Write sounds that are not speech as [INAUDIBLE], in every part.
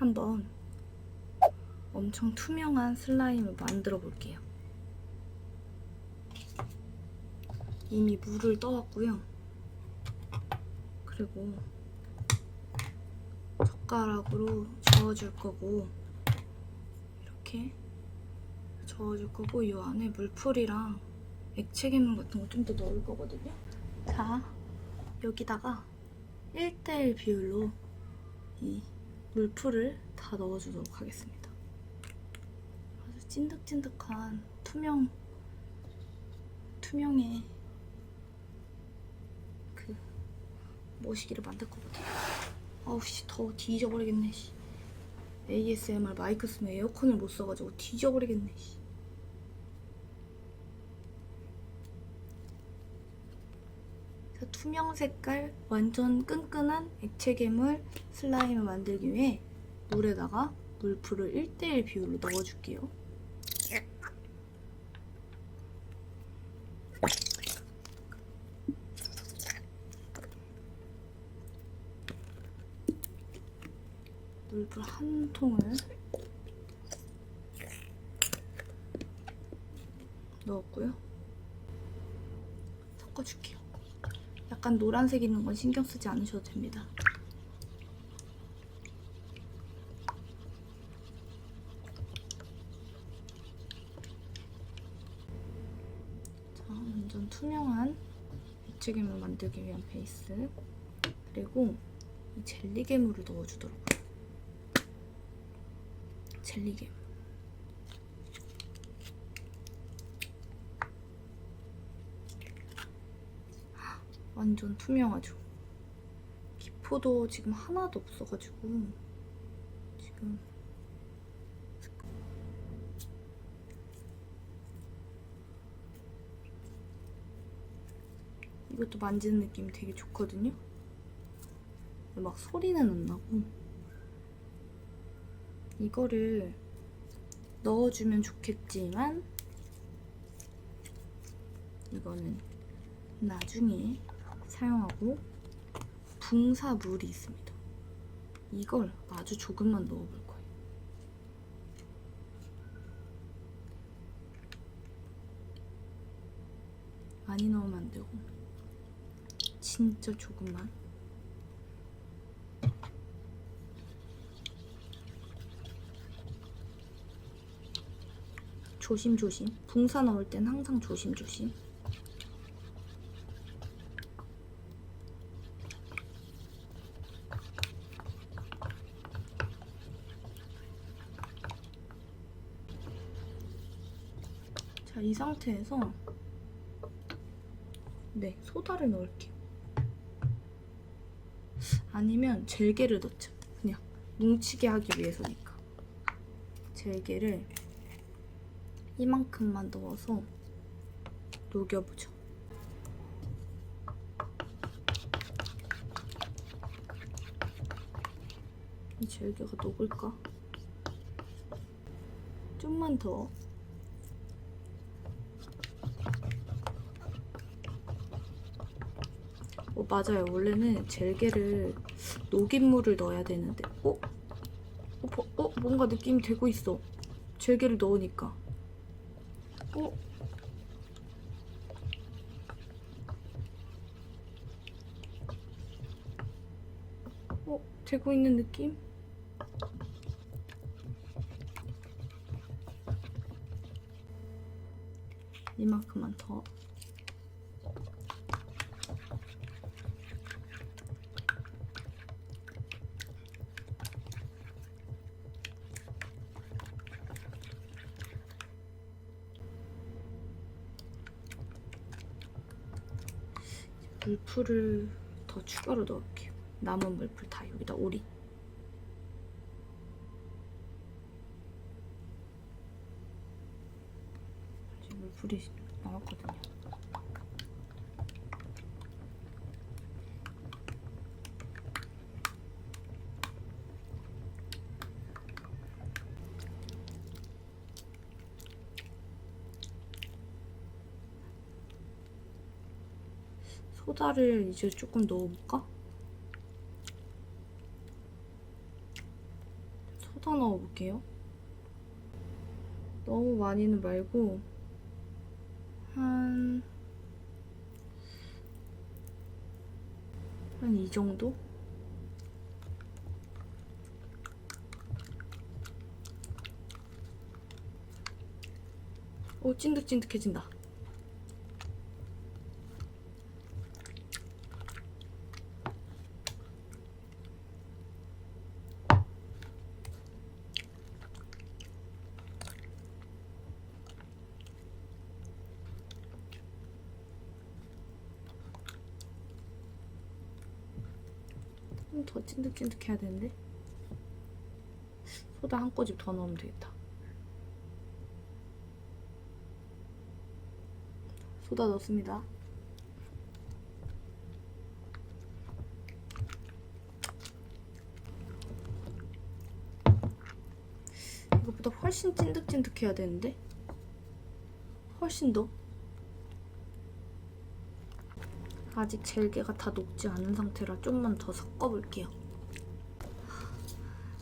한번 엄청 투명한 슬라임을 만들어 볼게요. 이미 물을 떠왔고요. 그리고 젓가락으로 저어줄 거고 이렇게 저어줄 거고 이 안에 물풀이랑 액체 괴물 같은 거 좀 더 넣을 거거든요. 자, 여기다가 1대1 비율로 이 물풀을 다 넣어주도록 하겠습니다. 아주 찐득찐득한 투명 투명의 그 모시기를 만들 거거든요. 아우 씨 더워 뒤져버리겠네 씨. ASMR 마이크 쓰면 에어컨을 못 써가지고 뒤져버리겠네 씨. 투명 색깔 완전 끈끈한 액체 괴물 슬라임을 만들기 위해 물에다가 물풀을 1대1 비율로 넣어줄게요. 물풀 한 통을 넣었고요. 약간 노란색 있는 건 신경 쓰지 않으셔도 됩니다. 자, 완전 투명한 액체괴물 만들기 위한 베이스 그리고 이 젤리괴물을 넣어주더라고요. 젤리괴물 완전 투명하죠. 기포도 지금 하나도 없어가지고 지금 이것도 만지는 느낌이 되게 좋거든요. 막 소리는 안 나고 이거를 넣어주면 좋겠지만 이거는 나중에 사용하고 붕사물이 있습니다. 이걸 아주 조금만 넣어볼 거예요. 많이 넣으면 안 되고 진짜 조금만. 조심조심. 붕사 넣을 땐 항상 조심조심. 이 상태에서 네, 소다를 넣을게요. 아니면 젤게를 넣자. 그냥 뭉치게 하기 위해서니까. 젤게를 이만큼만 넣어서 녹여보죠. 이 젤게가 녹을까? 좀만 더. 맞아요. 원래는 젤게를 녹인 물을 넣어야 되는데. 어? 어, 버- 어? 뭔가 느낌이 되고 있어. 젤게를 넣으니까. 어? 어? 되고 있는 느낌? 이만큼만 더. 물풀을 더 추가로 넣을게요. 남은 물풀 다 여기다 오리. 아직 물풀이 남았거든요. 소다를 이제 조금 넣어볼까? 넣을게요. 너무 많이는 말고 한... 한 이 정도? 오 찐득찐득해진다. 좀 더 찐득찐득해야 되는데 소다 한 꼬집 더 넣으면 되겠다. 소다 넣습니다. 이것보다 훨씬 찐득찐득해야 되는데 훨씬 더 아직 젤게가 다 녹지 않은 상태라 좀만 더 섞어볼게요.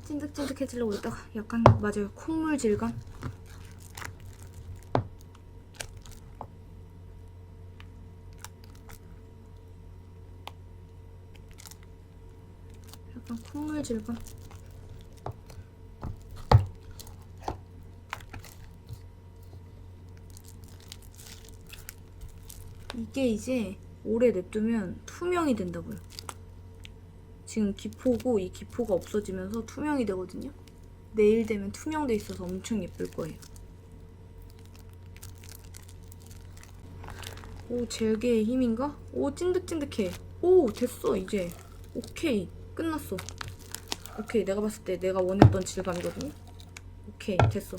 찐득찐득해지려고 했다가 약간 맞아요. 콧물 질감? 약간 콧물 질감? 이게 이제 오래 냅두면 투명이 된다고요. 지금 기포고 이 기포가 없어지면서 투명이 되거든요. 내일 되면 투명돼 있어서 엄청 예쁠 거예요. 오 젤게의 힘인가? 오 찐득찐득해. 오 됐어 이제. 오케이 끝났어. 오케이 내가 봤을 때 내가 원했던 질감이거든요. 오케이 됐어.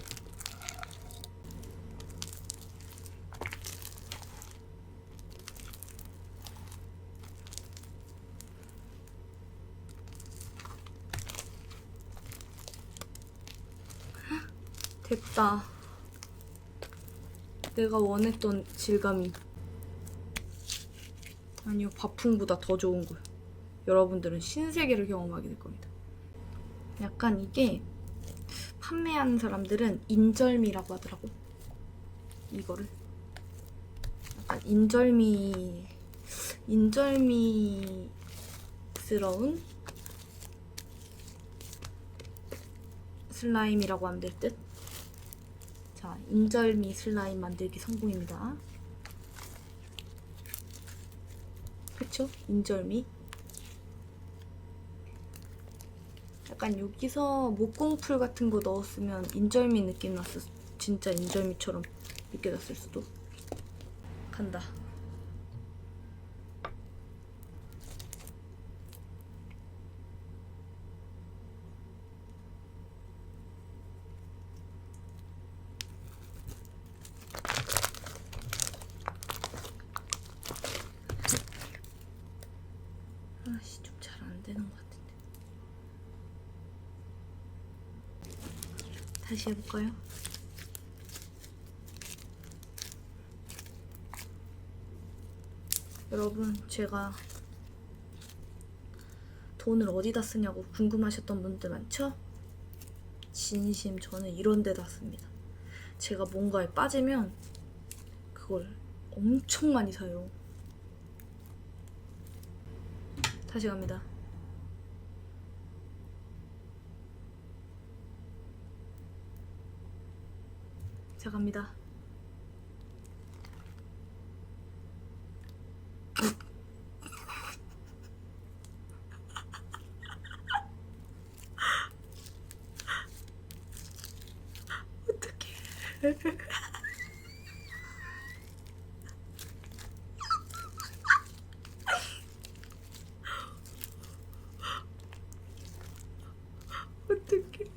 됐다. 내가 원했던 질감이. 아니요, 바풍보다 더 좋은 거예요. 여러분들은 신세계를 경험하게 될 겁니다. 약간 이게 판매하는 사람들은 인절미라고 하더라고. 이거를. 약간 인절미, 인절미스러운 슬라임이라고 하면 될 듯. 자, 인절미 슬라임 만들기 성공입니다. 그쵸? 인절미. 약간 여기서 목공풀 같은 거 넣었으면 인절미 느낌 났을 진짜 인절미처럼 느껴졌을 수도. 간다. 아씨 좀 잘 안 되는 것 같은데. 다시 해볼까요? 여러분 제가 돈을 어디다 쓰냐고 궁금하셨던 분들 많죠? 진심 저는 이런 데다 씁니다. 제가 뭔가에 빠지면 그걸 엄청 많이 사요. 다시 갑니다. 자 갑니다. 어떡해. 어떡해.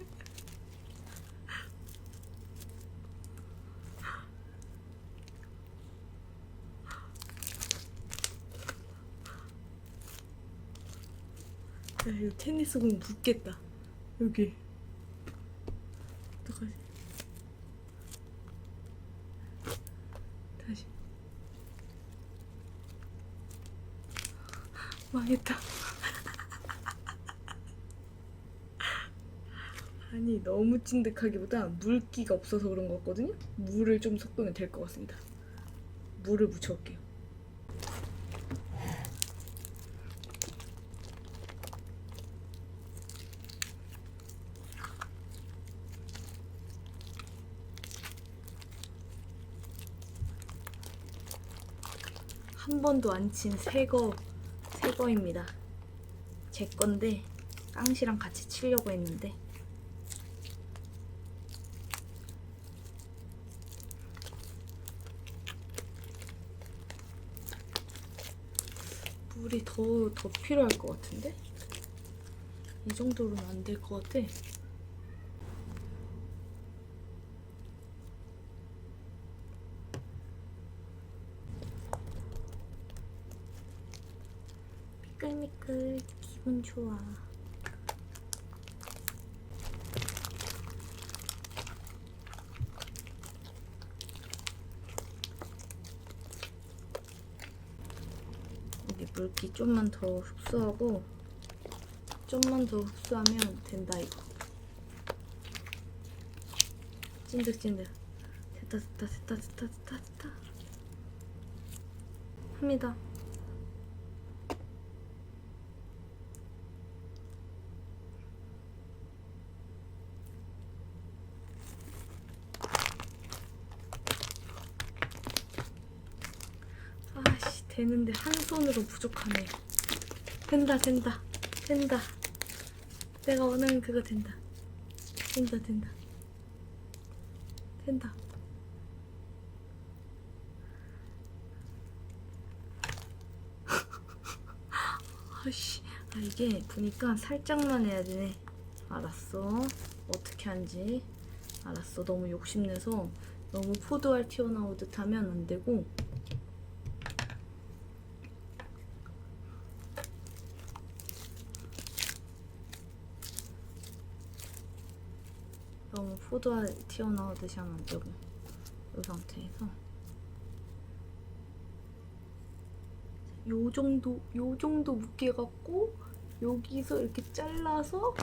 야, 이거 테니스 공 붙겠다. 여기. 어떡하지? 다시. [LAUGHS] 망했다. [LAUGHS] 아니 너무 찐득하기보다 물기가 없어서 그런 것 같거든요. 물을 좀 섞으면 될 것 같습니다. 물을 묻혀올게요. 한 번도 안 친 새거 새거입니다. 제 건데 깡시랑 같이 치려고 했는데 물이 더, 더 필요할 것 같은데? 이 정도로는 안 될 것 같아. 미끌미끌 기분 좋아. 여기 물기 좀만 더 흡수하고 좀만 더 흡수하면 된다 이거. 찐득찐득. 됐다 됐다 됐다 됐다 됐다 됐다. 합니다. 아씨 되는데 한 손으로 부족하네. 된다 된다 된다. 내가 원하는 그거 된다. 된다 된다. 된다. [LAUGHS] 아씨 아 이게 보니까 살짝만 해야 되네. 알았어. 어떻게 한지 알았어. 너무 욕심내서 너무 포도알 튀어나오듯 하면 안 되고 너무 포도알 튀어나오듯이 하면 안 되고 이 상태에서. 요 정도 요 정도 무게 갖고 여기서 이렇게 잘라서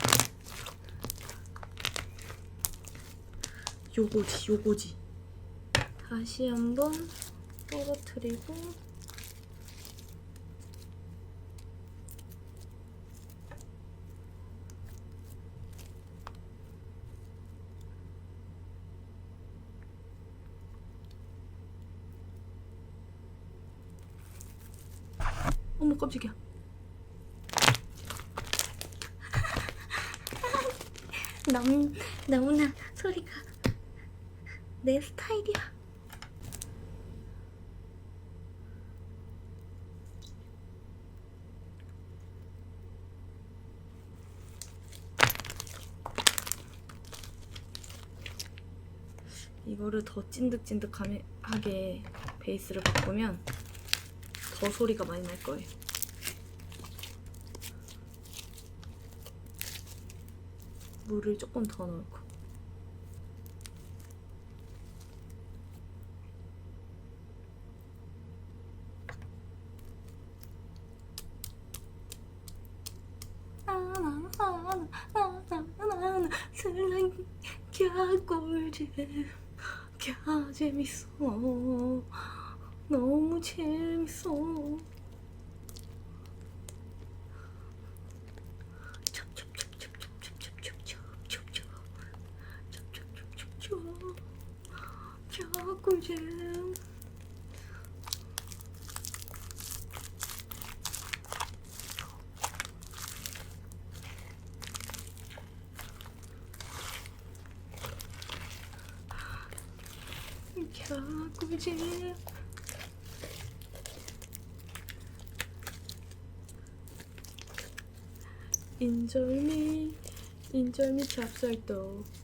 요거지 요거지. 다시 한번 떨어뜨리고 깜짝이야 [LAUGHS] 너무 너무나 소리가 내 스타일이야 이거를 더 찐득찐득하게 베이스를 바꾸면 더 소리가 많이 날 거예요. 물을 조금 더 넣고. 갸꿀잼 갸 재밌어 너무 재밌어. 꿀잼. 꿀잼. 인절미 인절미 찹쌀떡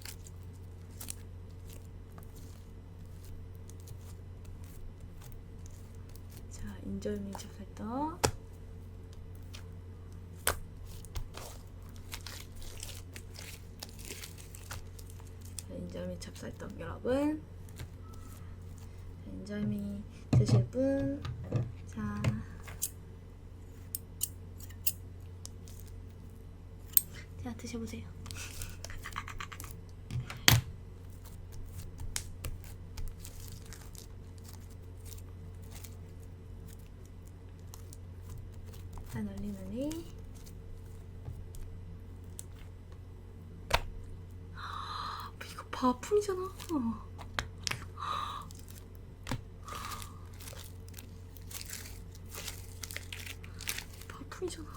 자 찹쌀떡 자, 인절미 찹쌀떡 여러분. 자, 인절미 드실 분 자. 자 드셔보세요. 자 널리 널리 이 거 바풍이잖아. 바풍이잖아.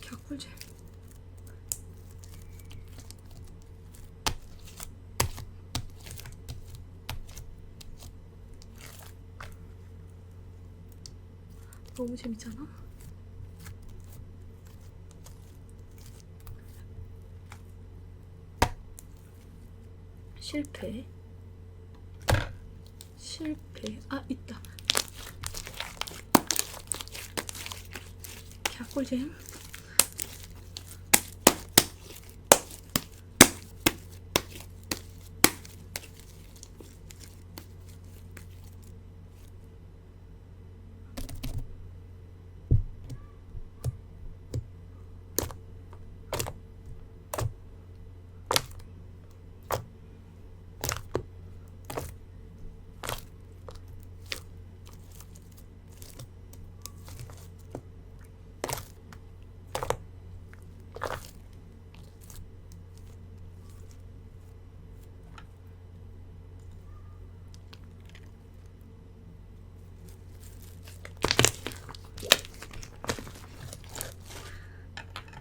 개꿀잼. 너무 재밌잖아 실패. 실패. 아 있다. 개꿀잼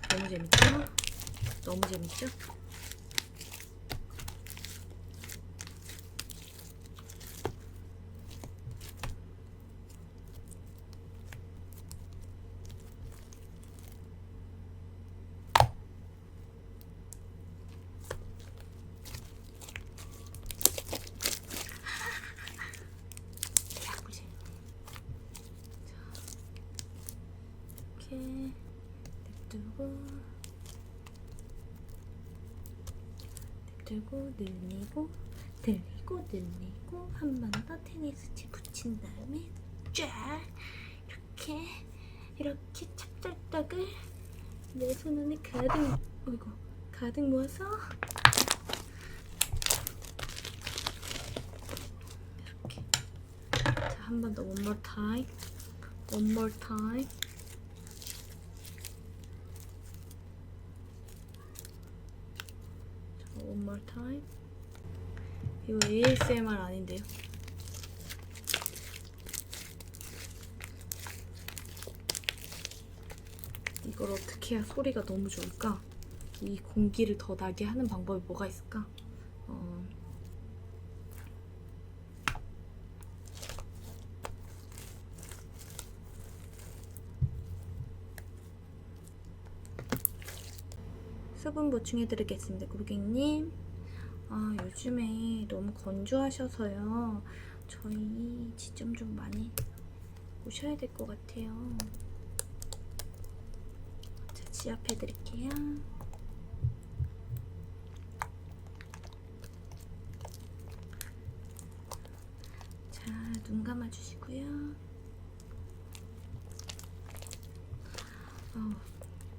너무 재밌죠? 너무 재밌죠? 개꿀잼. 자, 이렇게 냅두고 냅두고 늘리고 늘리고 늘리고 한 번 더 테니스치 붙인 다음에 쫙 이렇게 이렇게 찹쌀떡을 내 손 안에 가득 어이구 가득 모아서 이렇게. 자 한 번 더 one more time. One more time 자, one more time. 이거 ASMR 아닌데요? 이걸 어떻게 해야 소리가 너무 좋을까? 이 공기를 더 나게 하는 방법이 뭐가 있을까? 어, 수분 보충해드리겠습니다, 고객님. 아, 요즘에 너무 건조하셔서요. 저희 지점 좀 많이 오셔야 될 것 같아요. 자, 지압해 드릴게요. 자, 눈 감아 주시고요. 어우,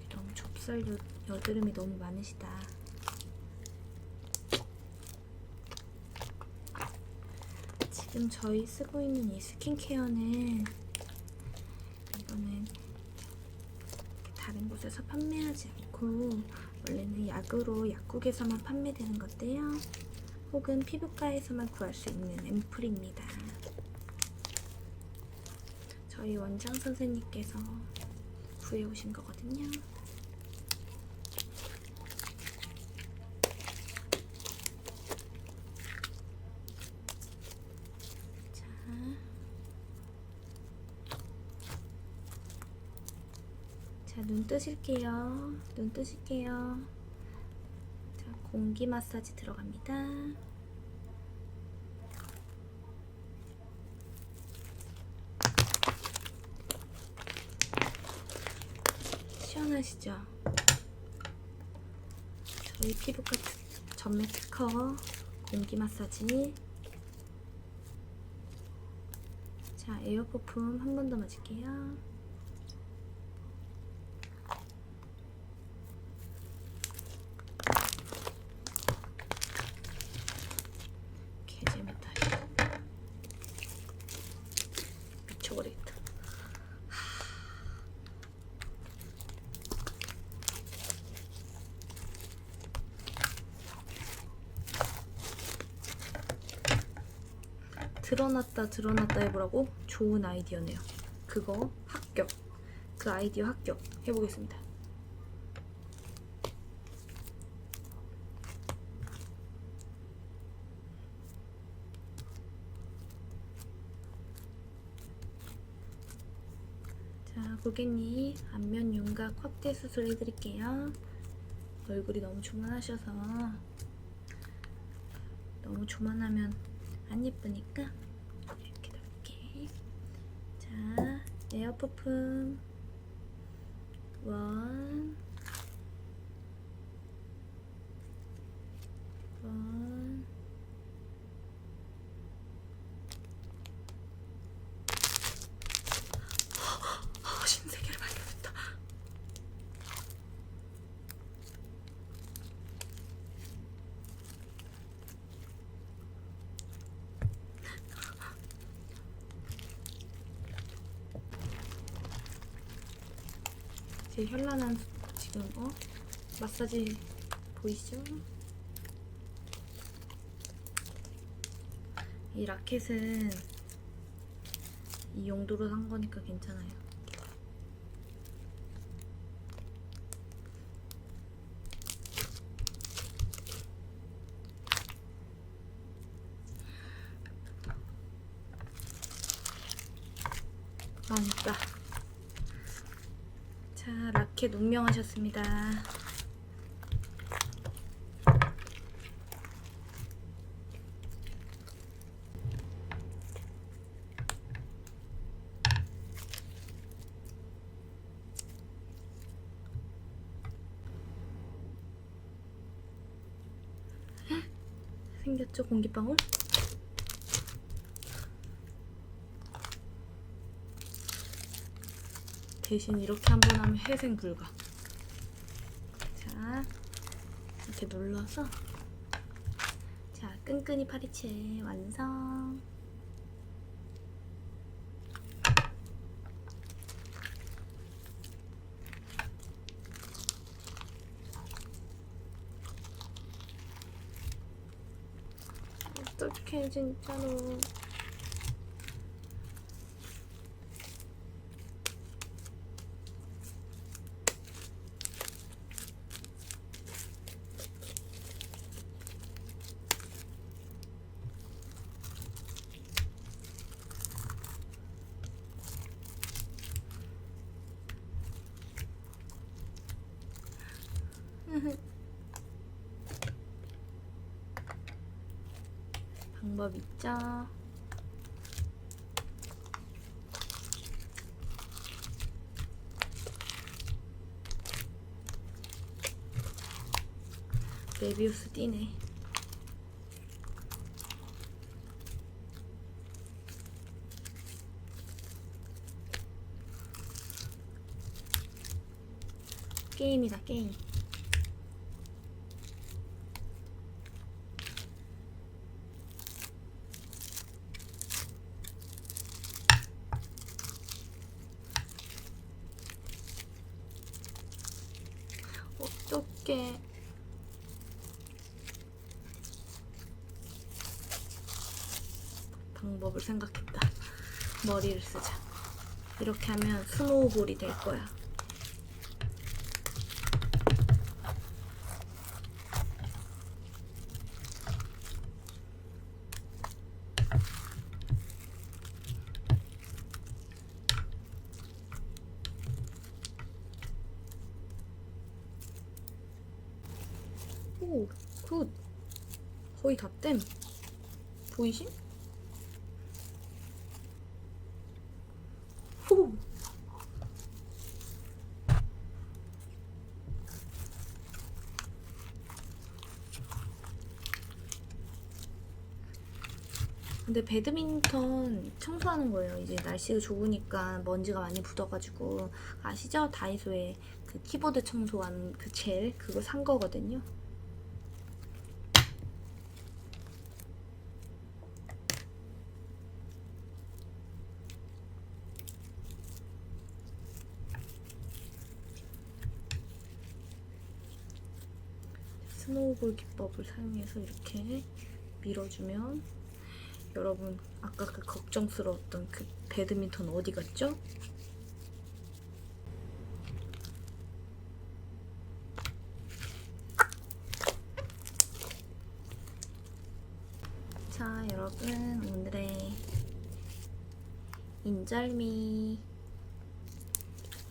너무 좁쌀 여, 여드름이 너무 많으시다. 지금 저희 쓰고 있는 이 스킨케어는 이거는 다른 곳에서 판매하지 않고 원래는 약으로 약국에서만 판매되는 건데요. 혹은 피부과에서만 구할 수 있는 앰플입니다. 저희 원장 선생님께서 구해오신 거거든요. 자, 자, 눈 뜨실게요. 눈 뜨실게요. 자, 공기 마사지 들어갑니다. 시원하시죠? 저희 피부과 특- 전매 특허 공기 마사지. 자, 에어 퍼퓸 한 번 더 맞을게요. 개 재밌다. 미쳐버리겠다. 하, 드러났다 드러났다 해보라고 좋은 아이디어네요. 그거 합격. 그 아이디어 합격 해보겠습니다. 자, 고객님 안면 윤곽 확대 수술 해드릴게요. 얼굴이 너무 조만하셔서 너무 조만하면 안 예쁘니까. 자, 에어 퍼퓸 원, 원. 아, 신세계를 발견했다. 제 현란한 지금 어 마사지 보이시죠? 이 라켓은 이 용도로 산 거니까 괜찮아요. 많다. 자, 헉, 생겼죠 공기방울? 대신 이렇게 한 번 하면 회생 불가. 자, 이렇게 눌러서 자, 끈끈이 파리채 완성. 어떡해 진짜로. 방법 있죠? 메비우스 띠네. 게임이다 게임. 어떡해. 방법을 생각했다. 머리를 쓰자. 이렇게 하면 스노우볼이 될 거야. 오, 굿. 거의 다 땜. 보이심? 호. 근데 배드민턴 청소하는 거예요. 이제 날씨가 좋으니까 먼지가 많이 묻어가지고 아시죠? 다이소에 그 키보드 청소하는 그젤 그거 산 거거든요. 스노우볼 기법을 사용해서 이렇게 밀어주면 여러분 아까 그 걱정스러웠던 그 배드민턴 어디 갔죠? 자 여러분 오늘의 인절미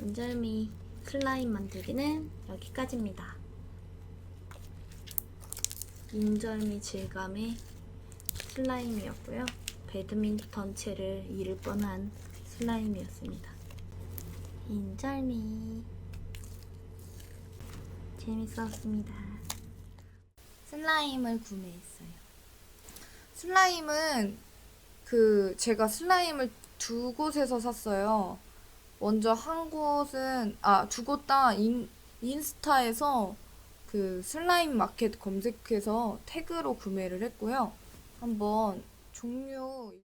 인절미 슬라임 만들기는 여기까지입니다. 인절미 질감의 슬라임이었고요. 배드민턴 채를 잃을 뻔한 슬라임이었습니다. 인절미 재밌었습니다. 슬라임을 구매했어요. 슬라임은 그 제가 슬라임을 두 곳에서 샀어요. 먼저 한 곳은 아 두 곳 다 인스타에서 그 슬라임 마켓 검색해서 태그로 구매를 했고요. 한번 종류